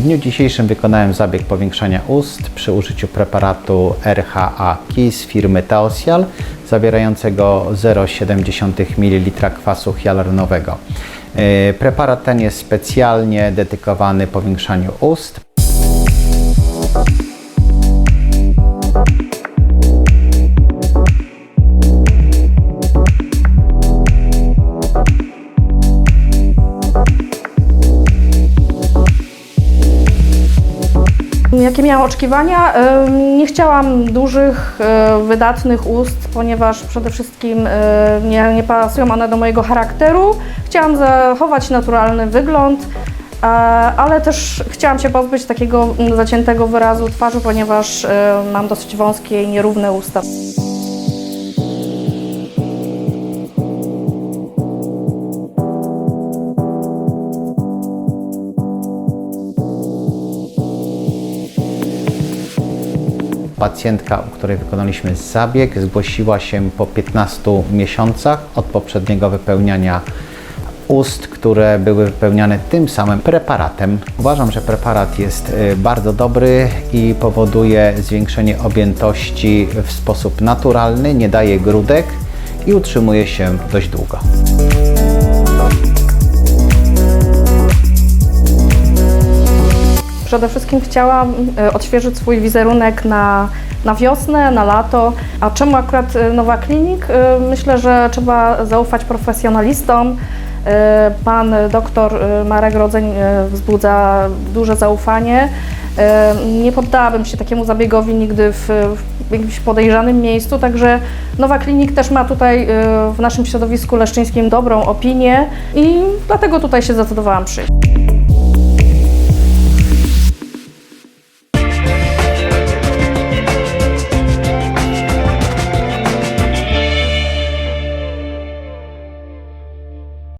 W dniu dzisiejszym wykonałem zabieg powiększania ust przy użyciu preparatu RHA KIS firmy Taosial zawierającego 0,7 ml kwasu hialuronowego. Yy, Preparat ten jest specjalnie dedykowany powiększaniu ust. Jakie miałam oczekiwania? Nie chciałam dużych, y, wydatnych ust, ponieważ przede wszystkim y, nie, nie pasują one do mojego charakteru. Chciałam zachować naturalny wygląd, a- ale też chciałam się pozbyć takiego zaciętego wyrazu twarzy, ponieważ mam dosyć wąskie i nierówne usta. Pacjentka, u której wykonaliśmy zabieg, zgłosiła się po 15 miesiącach od poprzedniego wypełniania ust, które były wypełniane tym samym preparatem. Uważam, że preparat jest y, bardzo dobry i powoduje zwiększenie objętości w sposób naturalny, nie daje grudek i utrzymuje się dość długo. Przede wszystkim chciałam e, odświeżyć swój wizerunek na, na wiosnę, na lato. A czemu akurat e, Nowa Klinik? E, Myślę, że trzeba zaufać profesjonalistom. Pan doktor Marek Rodzeń wzbudza duże zaufanie. Nie poddałabym się takiemu zabiegowi nigdy w, jakimś podejrzanym miejscu, także Nowa Klinik też ma tutaj w naszym środowisku leszczyńskim dobrą opinię i dlatego tutaj się zdecydowałam przyjść.